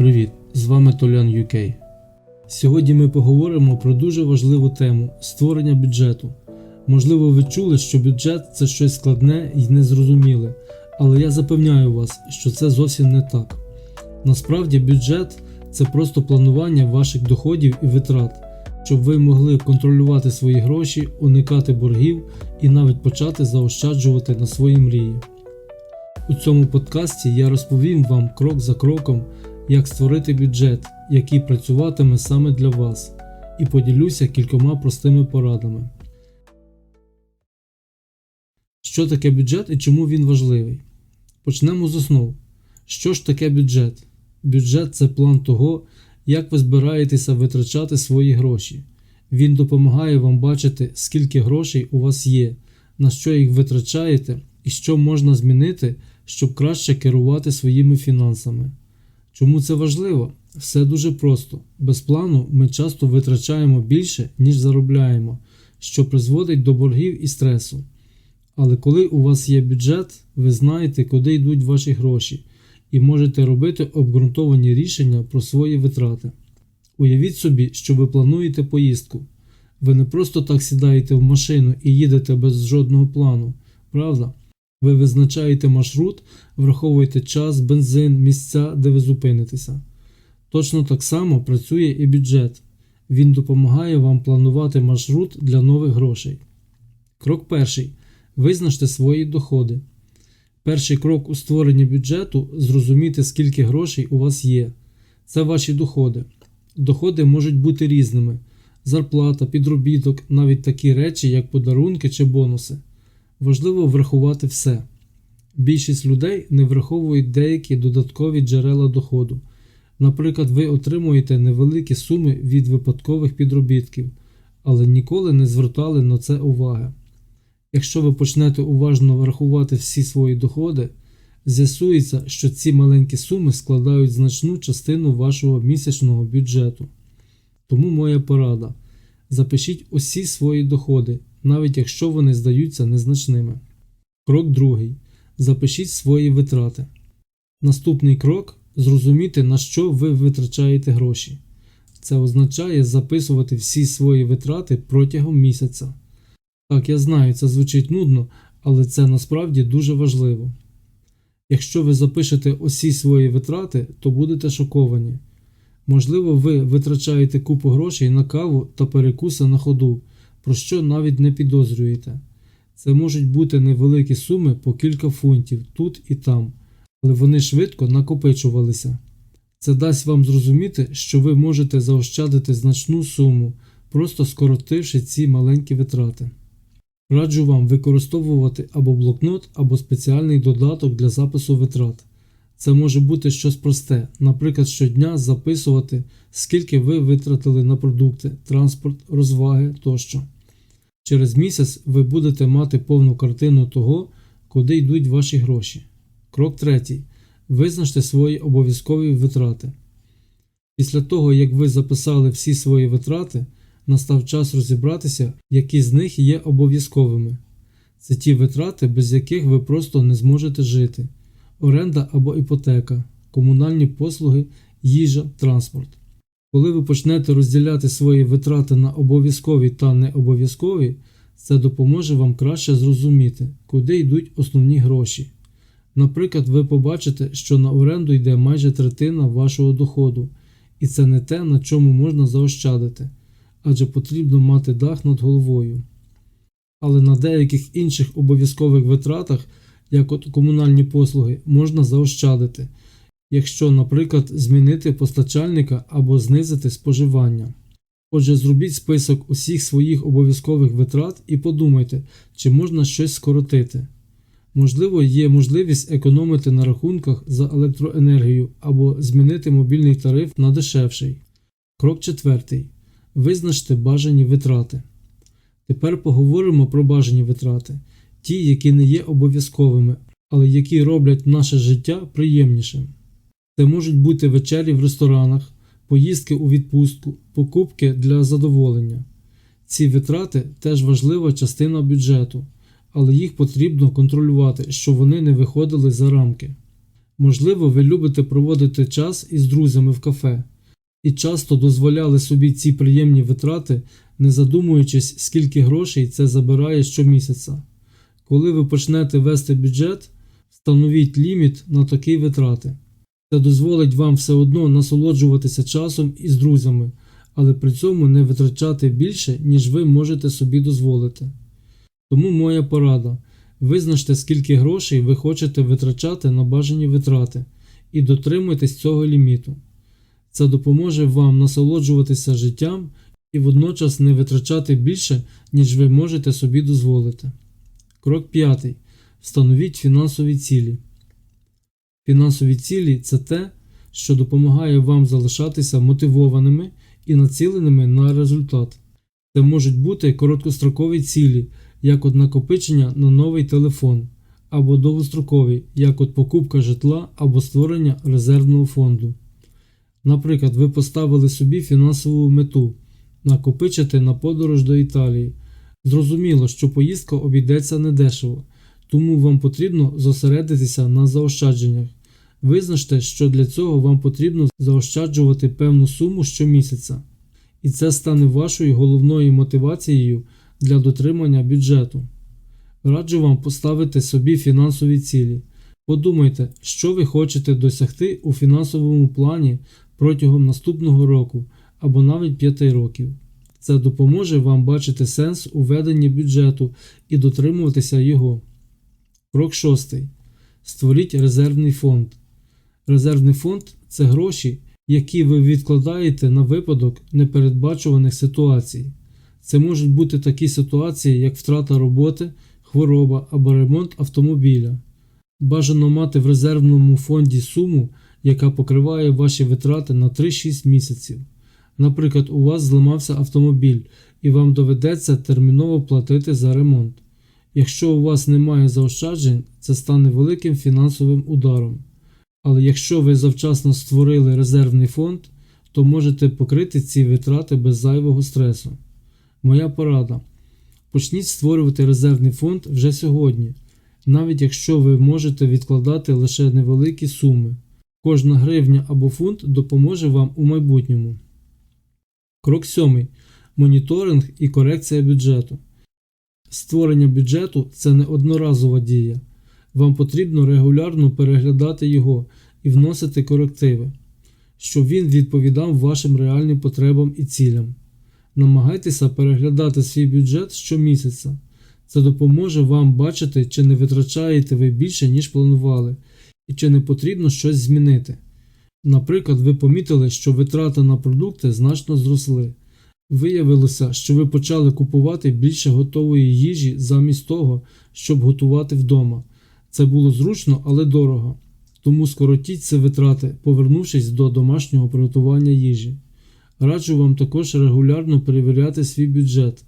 Привіт! З вами Толян UK. Сьогодні ми поговоримо про дуже важливу тему створення бюджету. Можливо, ви чули, що бюджет це щось складне і незрозуміле, але я запевняю вас, що це зовсім не так. Насправді, бюджет це просто планування ваших доходів і витрат, щоб ви могли контролювати свої гроші, уникати боргів і навіть почати заощаджувати на свої мрії. У цьому подкасті я розповім вам крок за кроком, як створити бюджет, який працюватиме саме для вас, і поділюся кількома простими порадами. Що таке бюджет і чому він важливий? Почнемо з основ. Що ж таке бюджет? Бюджет це план того, як ви збираєтеся витрачати свої гроші. Він допомагає вам бачити, скільки грошей у вас є, на що їх витрачаєте і що можна змінити, щоб краще керувати своїми фінансами. Чому це важливо? Все дуже просто. Без плану ми часто витрачаємо більше, ніж заробляємо, що призводить до боргів і стресу. Але коли у вас є бюджет, ви знаєте, куди йдуть ваші гроші, і можете робити обґрунтовані рішення про свої витрати. Уявіть собі, що ви плануєте поїздку. Ви не просто так сідаєте в машину і їдете без жодного плану, правда? Ви визначаєте маршрут, враховуєте час, бензин, місця, де ви зупинитеся. Точно так само працює і бюджет. Він допомагає вам планувати маршрут для нових грошей. Крок перший. Визначте свої доходи. Перший крок у створенні бюджету зрозуміти, скільки грошей у вас є. Це ваші доходи. Доходи можуть бути різними: зарплата, підробіток, навіть такі речі, як подарунки чи бонуси. Важливо врахувати все. Більшість людей не враховують деякі додаткові джерела доходу. Наприклад, ви отримуєте невеликі суми від випадкових підробітків, але ніколи не звертали на це уваги. Якщо ви почнете уважно врахувати всі свої доходи, з'ясується, що ці маленькі суми складають значну частину вашого місячного бюджету. Тому моя порада: запишіть усі свої доходи, навіть якщо вони здаються незначними. Крок другий. Запишіть свої витрати. Наступний крок зрозуміти, на що ви витрачаєте гроші. Це означає записувати всі свої витрати протягом місяця. Так, я знаю, це звучить нудно, але це насправді дуже важливо. Якщо ви запишете усі свої витрати, то будете шоковані. Можливо, ви витрачаєте купу грошей на каву та перекуси на ходу, про що навіть не підозрюєте. Це можуть бути невеликі суми по кілька фунтів тут і там, але вони швидко накопичувалися. Це дасть вам зрозуміти, що ви можете заощадити значну суму, просто скоротивши ці маленькі витрати. Раджу вам використовувати або блокнот, або спеціальний додаток для запису витрат. Це може бути щось просте, наприклад, щодня записувати, скільки ви витратили на продукти, транспорт, розваги тощо. Через місяць ви будете мати повну картину того, куди йдуть ваші гроші. Крок третій. Визначте свої обов'язкові витрати. Після того, як ви записали всі свої витрати, настав час розібратися, які з них є обов'язковими. Це ті витрати, без яких ви просто не зможете жити: оренда або іпотека, комунальні послуги, їжа, транспорт. Коли ви почнете розділяти свої витрати на обов'язкові та необов'язкові, це допоможе вам краще зрозуміти, куди йдуть основні гроші. Наприклад, ви побачите, що на оренду йде майже третина вашого доходу, і це не те, на чому можна заощадити, адже потрібно мати дах над головою. Але на деяких інших обов'язкових витратах, як от комунальні послуги, можна заощадити якщо, наприклад, змінити постачальника або знизити споживання. Отже, зробіть список усіх своїх обов'язкових витрат і подумайте, чи можна щось скоротити. Можливо, є можливість економити на рахунках за електроенергію або змінити мобільний тариф на дешевший. Крок четвертий. Визначте бажані витрати. Тепер поговоримо про бажані витрати, ті, які не є обов'язковими, але які роблять наше життя приємнішим. Це можуть бути вечері в ресторанах, поїздки у відпустку, покупки для задоволення. Ці витрати теж важлива частина бюджету, але їх потрібно контролювати, щоб вони не виходили за рамки. Можливо, ви любите проводити час із друзями в кафе і часто дозволяли собі ці приємні витрати, не задумуючись, скільки грошей це забирає щомісяця. Коли ви почнете вести бюджет, встановіть ліміт на такі витрати. Це дозволить вам все одно насолоджуватися часом із друзями, але при цьому не витрачати більше, ніж ви можете собі дозволити. Тому моя порада: визначте, скільки грошей ви хочете витрачати на бажані витрати, і дотримуйтесь цього ліміту. Це допоможе вам насолоджуватися життям і водночас не витрачати більше, ніж ви можете собі дозволити. Крок 5. Встановіть фінансові цілі. Фінансові цілі це те, що допомагає вам залишатися мотивованими і націленими на результат. Це можуть бути короткострокові цілі, як от накопичення на новий телефон, або довгострокові, як от покупка житла або створення резервного фонду. Наприклад, ви поставили собі фінансову мету накопичити на подорож до Італії. Зрозуміло, що поїздка обійдеться недешево, тому вам потрібно зосередитися на заощадженнях. Визначте, що для цього вам потрібно заощаджувати певну суму щомісяця, і це стане вашою головною мотивацією для дотримання бюджету. Раджу вам поставити собі фінансові цілі. Подумайте, що ви хочете досягти у фінансовому плані протягом наступного року або навіть 5 років. Це допоможе вам бачити сенс у веденні бюджету і дотримуватися його. Крок 6. Створіть резервний фонд. Резервний фонд це гроші, які ви відкладаєте на випадок непередбачуваних ситуацій. Це можуть бути такі ситуації, як втрата роботи, хвороба або ремонт автомобіля. Бажано мати в резервному фонді суму, яка покриває ваші витрати на 3-6 місяців. Наприклад, у вас зламався автомобіль і вам доведеться терміново платити за ремонт. Якщо у вас немає заощаджень, це стане великим фінансовим ударом. Але якщо ви завчасно створили резервний фонд, то можете покрити ці витрати без зайвого стресу. Моя порада. Почніть створювати резервний фонд вже сьогодні, навіть якщо ви можете відкладати лише невеликі суми. Кожна гривня або фунт допоможе вам у майбутньому. Крок 7. Моніторинг і корекція бюджету. Створення бюджету це не одноразова дія. Вам потрібно регулярно переглядати його і вносити корективи, щоб він відповідав вашим реальним потребам і цілям. Намагайтеся переглядати свій бюджет щомісяця. Це допоможе вам бачити, чи не витрачаєте ви більше, ніж планували, і чи не потрібно щось змінити. Наприклад, ви помітили, що витрати на продукти значно зросли. Виявилося, що ви почали купувати більше готової їжі замість того, щоб готувати вдома. Це було зручно, але дорого. Тому скоротіть ці витрати, повернувшись до домашнього приготування їжі. Раджу вам також регулярно перевіряти свій бюджет.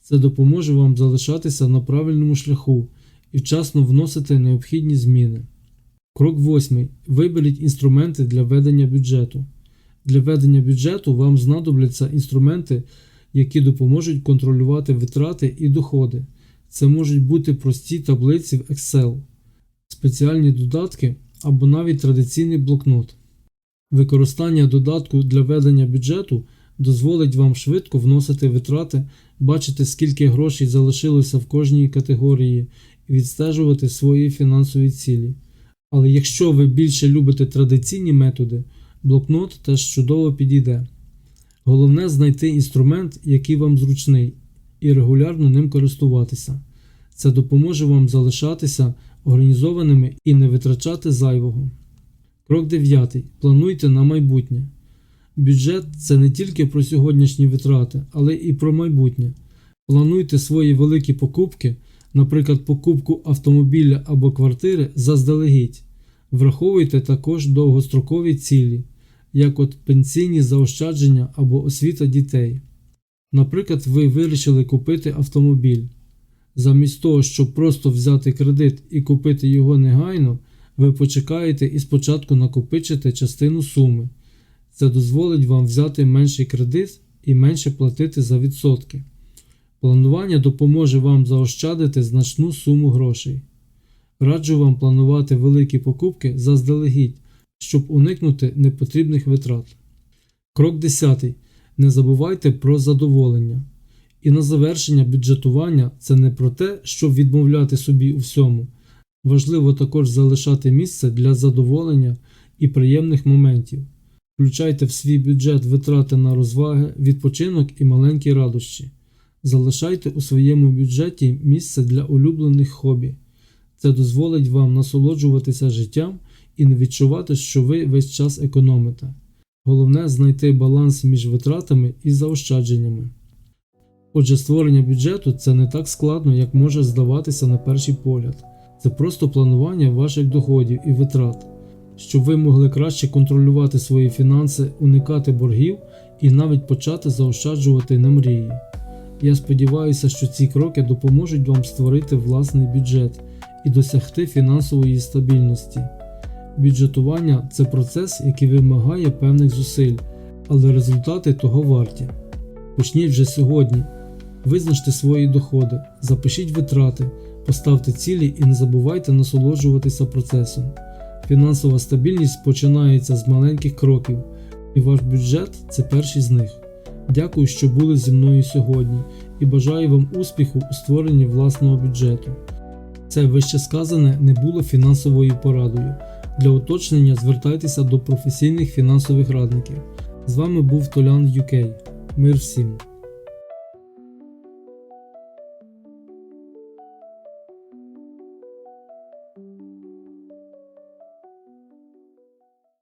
Це допоможе вам залишатися на правильному шляху і вчасно вносити необхідні зміни. Крок 8. Виберіть інструменти для ведення бюджету. Для ведення бюджету вам знадобляться інструменти, які допоможуть контролювати витрати і доходи. Це можуть бути прості таблиці в Excel, спеціальні додатки або навіть традиційний блокнот. Використання додатку для ведення бюджету дозволить вам швидко вносити витрати, бачити, скільки грошей залишилося в кожній категорії і відстежувати свої фінансові цілі. Але якщо ви більше любите традиційні методи, блокнот теж чудово підійде. Головне знайти інструмент, який вам зручний, і регулярно ним користуватися. Це допоможе вам залишатися організованими і не витрачати зайвого. Крок 9. Плануйте на майбутнє. Бюджет це не тільки про сьогоднішні витрати, але і про майбутнє. Плануйте свої великі покупки, наприклад, покупку автомобіля або квартири заздалегідь. Враховуйте також довгострокові цілі, як от пенсійні заощадження або освіта дітей. Наприклад, ви вирішили купити автомобіль. Замість того, щоб просто взяти кредит і купити його негайно, ви почекаєте і спочатку накопичите частину суми. Це дозволить вам взяти менший кредит і менше платити за відсотки. Планування допоможе вам заощадити значну суму грошей. Раджу вам планувати великі покупки заздалегідь, щоб уникнути непотрібних витрат. Крок 10. Не забувайте про задоволення. І на завершення бюджетування це не про те, щоб відмовляти собі у всьому. Важливо також залишати місце для задоволення і приємних моментів. Включайте в свій бюджет витрати на розваги, відпочинок і маленькі радощі. Залишайте у своєму бюджеті місце для улюблених хобі. Це дозволить вам насолоджуватися життям і не відчувати, що ви весь час економите. Головне знайти баланс між витратами і заощадженнями. Отже, створення бюджету це не так складно, як може здаватися на перший погляд. Це просто планування ваших доходів і витрат, щоб ви могли краще контролювати свої фінанси, уникати боргів і навіть почати заощаджувати на мрії. Я сподіваюся, що ці кроки допоможуть вам створити власний бюджет і досягти фінансової стабільності. Бюджетування це процес, який вимагає певних зусиль, але результати того варті. Почніть вже сьогодні. Визначте свої доходи, запишіть витрати, поставте цілі і не забувайте насолоджуватися процесом. Фінансова стабільність починається з маленьких кроків, і ваш бюджет це перший з них. Дякую, що були зі мною сьогодні, і бажаю вам успіху у створенні власного бюджету. Це вище сказане не було фінансовою порадою. Для уточнення звертайтеся до професійних фінансових радників. З вами був Толян UK. Мир всім!